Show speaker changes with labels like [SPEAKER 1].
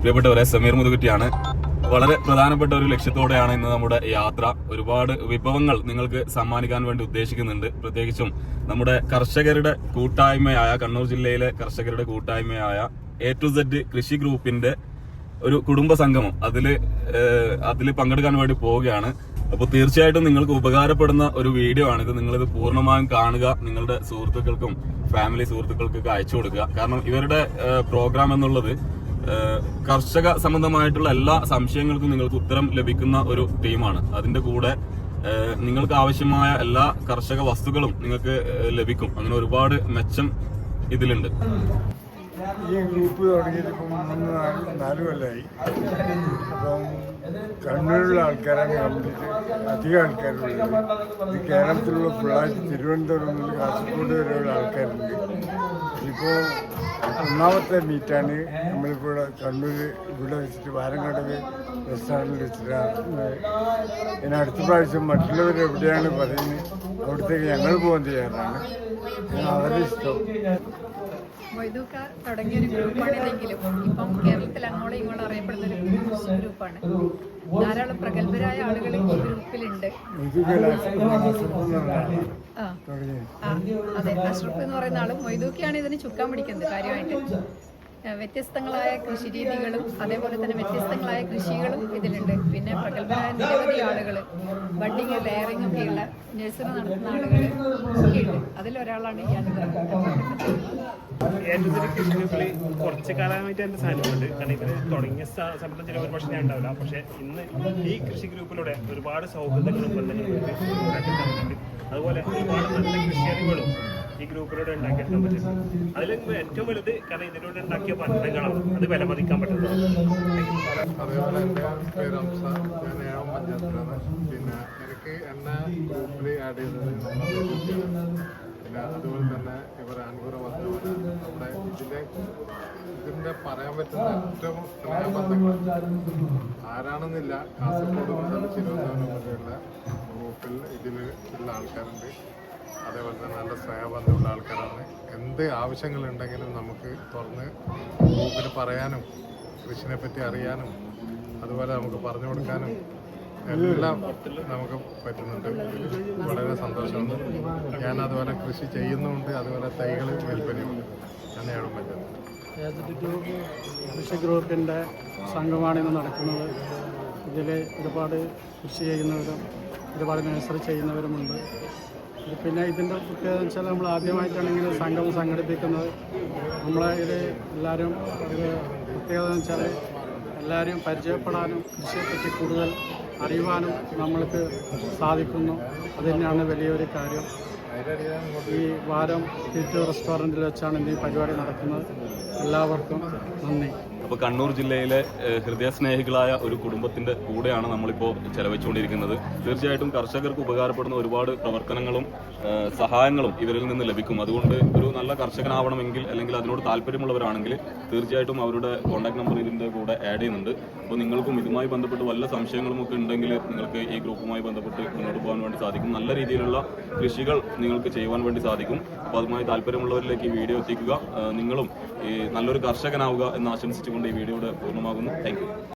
[SPEAKER 1] പ്രിയപ്പെട്ടവരെ സമീർ മുതുകുറ്റിയാണ്. വളരെ പ്രധാനപ്പെട്ട ഒരു ലക്ഷ്യത്തോടെയാണ് ഇന്ന് നമ്മുടെ യാത്ര. ഒരുപാട് വിഭവങ്ങൾ നിങ്ങൾക്ക് സമ്മാനിക്കാൻ വേണ്ടി ഉദ്ദേശിക്കുന്നുണ്ട്. പ്രത്യേകിച്ചും നമ്മുടെ കർഷകരുടെ കൂട്ടായ്മയായ കണ്ണൂർ ജില്ലയിലെ കർഷകരുടെ കൂട്ടായ്മയായ എ ടു സെഡ് കൃഷി ഗ്രൂപ്പിന്റെ ഒരു കുടുംബ സംഗമം. അതിൽ അതിൽ പങ്കെടുക്കാൻ വേണ്ടി പോവുകയാണ്. അപ്പോൾ തീർച്ചയായിട്ടും നിങ്ങൾക്ക് ഉപകാരപ്പെടുന്ന ഒരു വീഡിയോ ആണിത് നിങ്ങളിത് പൂർണമായും കാണുക. നിങ്ങളുടെ സുഹൃത്തുക്കൾക്കും ഫാമിലി സുഹൃത്തുക്കൾക്കൊക്കെ അയച്ചു കൊടുക്കുക. കാരണം ഇവരുടെ പ്രോഗ്രാം എന്നുള്ളത് കർഷക സംബന്ധമായിട്ടുള്ള എല്ലാ സംശയങ്ങൾക്കും നിങ്ങൾക്ക് ഉത്തരം ലഭിക്കുന്ന ഒരു ടീമാണ്. അതിന്റെ കൂടെ നിങ്ങൾക്ക് ആവശ്യമായ എല്ലാ കർഷക വസ്തുക്കളും നിങ്ങൾക്ക് ലഭിക്കും. അങ്ങനെ ഒരുപാട് മെച്ചം ഇതിലുണ്ട്.
[SPEAKER 2] ഈ ഗ്രൂപ്പ് തുടങ്ങിയിട്ടിപ്പം മൂന്ന് നാല് നാല് കൊല്ലമായി അപ്പം കണ്ണൂരിലുള്ള ആൾക്കാരാണ് കംപ്ലീറ്റ് അധികം ആൾക്കാരുള്ളത്. ഈ കേരളത്തിലുള്ള പിള്ളേർ തിരുവനന്തപുരം മുതൽ കാസർഗോഡ് വരെയുള്ള ആൾക്കാരുണ്ട്. ഇപ്പോൾ ഒന്നാമത്തെ മീറ്റാണ് നമ്മളിപ്പോൾ കണ്ണൂർ ഇവിടെ വെച്ചിട്ട് വാരങ്കടവ് റെസ്റ്റോറന്റിൽ വെച്ചിട്ടാണ് ഇനി അടുത്ത പ്രാവശ്യം മറ്റുള്ളവർ എവിടെയാണ് പറയുന്നത് അവിടത്തേക്ക് ഞങ്ങൾ പോകാൻ തയ്യാറാണ്. അവരുടെ ഇഷ്ടം.
[SPEAKER 3] മൊയ്തൂക്കാർ തുടങ്ങിയ ഒരു ഗ്രൂപ്പാണിതെങ്കിലും. ഇപ്പം കേരളത്തിൽ അങ്ങോളം ഇങ്ങോളം അറിയപ്പെടുന്ന ഒരു ഗ്രൂപ്പാണ്. ധാരാളം പ്രഗത്ഭരായ ആളുകൾ ഈ ഗ്രൂപ്പിലുണ്ട്. അതെ. അഷ്റഫ് എന്ന് പറയുന്ന ആളും മൊയ്തൂക്കിയാണ് ഇതിന് ചുക്കാൻ പിടിക്കുന്നത് കാര്യമായിട്ട്. വ്യത്യസ്തങ്ങളായ കൃഷി രീതികളും അതേപോലെ തന്നെ വ്യത്യസ്തങ്ങളായ കൃഷികളും ഇതിലുണ്ട്. പിന്നെ പ്രഗത്ഭരായ നിരവധി ആളുകൾ ബഡിങ് ലെയറിംഗ് ഒക്കെയുള്ള നഴ്സറി നടത്തുന്ന ആളുകൾ ഒക്കെയുണ്ട്. അതിലൊരാളാണ് ഈ
[SPEAKER 4] എന്റെ ഒരു കൃഷി ഗ്രൂപ്പിൽ കുറച്ച് കാലമായിട്ട് എന്റെ സാന്നിധ്യമുണ്ട്. കാരണം ഇവർ തുടങ്ങിയ സമയത്ത് ചില ഒരു ഞാൻ ഉണ്ടാവില്ല. പക്ഷേ ഇന്ന് ഈ കൃഷി ഗ്രൂപ്പിലൂടെ ഒരുപാട് സൗഹൃദങ്ങളും ബന്ധങ്ങളും അതുപോലെ ഒരുപാട് നല്ല കൃഷിയറിവുകളും ഈ ഗ്രൂപ്പിലൂടെ ഉണ്ടാക്കിയെടുക്കാൻ പറ്റുന്നത് അതിൽ ഏറ്റവും വലുത് കാരണം ഇതിലൂടെ ഉണ്ടാക്കിയ പഠനങ്ങളാണ് അത് വിലമതിക്കാൻ പറ്റുന്നത്.
[SPEAKER 5] ഞാൻ പിന്നെ ആഡ് അതുപോലെ തന്നെ ഇവർ അൻപുറ പറഞ്ഞ പോലെ നമ്മുടെ ഇതിന്റെ പറയാൻ പറ്റുന്ന ഏറ്റവും സ്നേഹബന്ധങ്ങൾ ആരാണെന്നില്ല. കാസർഗോഡ് മുതൽ തിരുവനന്തപുരം വരെയുള്ള ഗ്രൂപ്പിൽ ഇതിൽ ഉള്ള ആൾക്കാരുണ്ട്. സ്നേഹബന്ധമുള്ള ആൾക്കാരാണ്. എന്ത് ആവശ്യങ്ങളുണ്ടെങ്കിലും നമുക്ക് തുറന്ന് ഗ്രൂപ്പിൽ പറയാനും കൃഷിനെ പറ്റി അറിയാനും അതുപോലെ നമുക്ക് പറഞ്ഞു കൊടുക്കാനും എല്ലാം നമുക്ക് പറ്റുന്നുണ്ട്. വളരെ സന്തോഷമുണ്ട്. ഞാൻ അതുപോലെ കൃഷി ചെയ്യുന്നുമുണ്ട്. അതുപോലെ തൈകൾ വിൽപ്പനയുണ്ട് തന്നെയാണ് പറ്റുന്നത്.
[SPEAKER 6] കൃഷി ഗ്രൂപ്പിന്റെ സംഘമാണ് ഇന്ന് നടക്കുന്നത്. ഇതിൽ ഒരുപാട് കൃഷി ചെയ്യുന്നവരും ഒരുപാട് നഴ്സറി ചെയ്യുന്നവരുമുണ്ട്. പിന്നെ ഇതിന്റെ പ്രത്യേകത വെച്ചാൽ നമ്മൾ ആദ്യമായിട്ടാണ് ഇങ്ങനെ സംഘം സംഘടിപ്പിക്കുന്നത്. നമ്മളെ ഇത് എല്ലാവരും ഇത് പ്രത്യേകത വെച്ചാൽ എല്ലാവരും പരിചയപ്പെടാനും കൃഷിയെപ്പറ്റി കൂടുതൽ അറിയുവാനും നമ്മൾക്ക് സാധിക്കുന്നു. അത് തന്നെയാണ് വലിയൊരു കാര്യം. ഈ വാരം പീറ്റു റെസ്റ്റോറന്റിൽ വെച്ചാണ് ഇന്ന് ഈ പരിപാടി നടക്കുന്നത്. എല്ലാവർക്കും നന്ദി.
[SPEAKER 1] അപ്പൊ കണ്ണൂർ ജില്ലയിലെ ഹൃദയസ്നേഹികളായ ഒരു കുടുംബത്തിന്റെ കൂടെയാണ് നമ്മളിപ്പോൾ ചെലവഴിച്ചുകൊണ്ടിരിക്കുന്നത്. തീർച്ചയായിട്ടും കർഷകർക്ക് ഉപകാരപ്പെടുന്ന ഒരുപാട് പ്രവർത്തനങ്ങളും സഹായങ്ങളും ഇവരിൽ നിന്ന് ലഭിക്കും. അതുകൊണ്ട് ഒരു നല്ല കർഷകനാവണമെങ്കിൽ അല്ലെങ്കിൽ അതിനോട് താല്പര്യമുള്ളവരാണെങ്കിൽ തീർച്ചയായിട്ടും അവരുടെ കോൺടാക്ട് നമ്പർ ഇതിന്റെ കൂടെ ആഡ് ചെയ്യുന്നുണ്ട്. അപ്പോൾ നിങ്ങൾക്കും ഇതുമായി ബന്ധപ്പെട്ട് വല്ല സംശയങ്ങളും ഒക്കെ ഉണ്ടെങ്കിൽ നിങ്ങൾക്ക് ഈ ഗ്രൂപ്പുമായി ബന്ധപ്പെട്ട് മുന്നോട്ട് പോകാൻ വേണ്ടി സാധിക്കും. നല്ല രീതിയിലുള്ള കൃഷികൾ നിങ്ങൾക്ക് ചെയ്യുവാൻ വേണ്ടി സാധിക്കും. അപ്പോൾ അതുമായി താല്പര്യമുള്ളവരിലേക്ക് ഈ വീഡിയോ എത്തിക്കുക. നിങ്ങളും ഈ നല്ലൊരു കർഷകനാവുക എന്ന് ആശംസിച്ചുകൊണ്ട് ഈ വീഡിയോയുടെ പൂർണമാകുന്നു. താങ്ക്